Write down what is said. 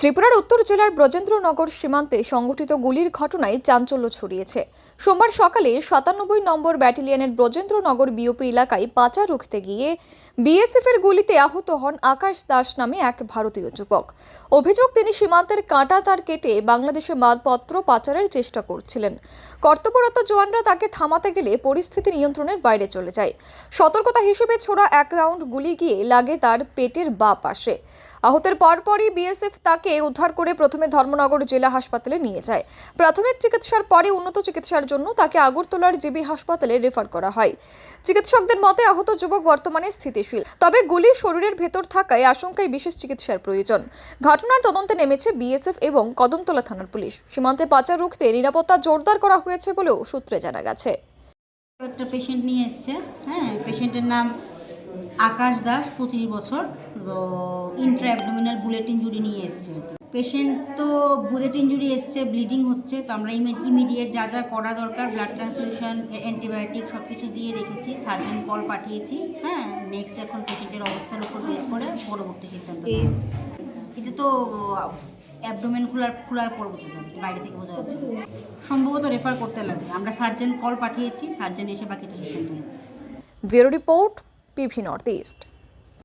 ত্রিপুরার উত্তর জেলার ব্রজেন্দ্রনগর সীমান্তে সংঘটিত গুলির ঘটনায় চাঞ্চল্য ছড়িয়েছে। সোমবার সকালে সাতানব্বই নম্বর ব্যাটালিয়নের ব্রজেন্দ্রনগর বিওপি এলাকায় পাচা রুখতে গিয়ে বিএসএফ এর গুলিতে আহত হন আকাশ দাস নামে এক ভারতীয় যুবক। অভিযোগ, তিনি সীমান্তের কাঁটা তার কেটে বাংলাদেশে মালপত্র পাচারের চেষ্টা করছিলেন। কর্তব্যরত জওয়ানরা তাকে থামাতে গেলে পরিস্থিতি নিয়ন্ত্রণের বাইরে চলে যায়। সতর্কতা হিসেবে ছোড়া এক রাউন্ড গুলি গিয়ে লাগে তার পেটের বা পাশে। আহতের পরপরই বিএসএফ তাকে উদ্ধার করে প্রথমে ধর্মনগর জেলা হাসপাতালে নিয়ে যায়। প্রাথমিক চিকিৎসার পরে উন্নত চিকিৎসার জন্য তাকে আগরতলার জিবি হাসপাতালে রেফার করা হয়। চিকিৎসকদের মতে, আহত যুবক বর্তমানে স্থিতিশীল, তবে গুলি শরীরের ভেতর থাকায় আশঙ্কায় বিশেষ চিকিৎসার প্রয়োজন। ঘটনার তদন্তে নেমেছে বিএসএফ এবং কদমতলা থানার পুলিশ। সীমান্তে পাচার রুখতে নিরাপত্তা জোরদার করা হয়েছে বলেও সূত্রে জানা গেছে। একটা পেশেন্ট নিয়ে এসছে হ্যাঁ পেশেন্টের নাম আকাশ দাস, পঁচিশ বছর। ইন্ট্রা অ্যাবডোমিনাল বুলেট ইঞ্জুরি নিয়ে এসছে। পেশেন্ট তো বুলেট ইঞ্জুরি এসছে ব্লিডিং হচ্ছে তো আমরা ইমিডিয়েট যা যা করা দরকার ব্লাড ট্রান্সফিউশন অ্যান্টিবায়োটিক সব কিছু দিয়ে রেখেছি সার্জন কল পাঠিয়েছি হ্যাঁ নেক্সট এখন পেশেন্টের অবস্থার উপর বেস করে পরবর্তী সিদ্ধান্ত এটা তো অ্যাবডোমেন খোলার খোলার পর বোঝা যাবে বাইরে থেকে বোঝা যাচ্ছে। সম্ভবত রেফার করতে লাগবে। আমরা সার্জন কল পাঠিয়েছি সার্জন এসে বাকিটা সিদ্ধান্ত নেবে। Bureau report PV north east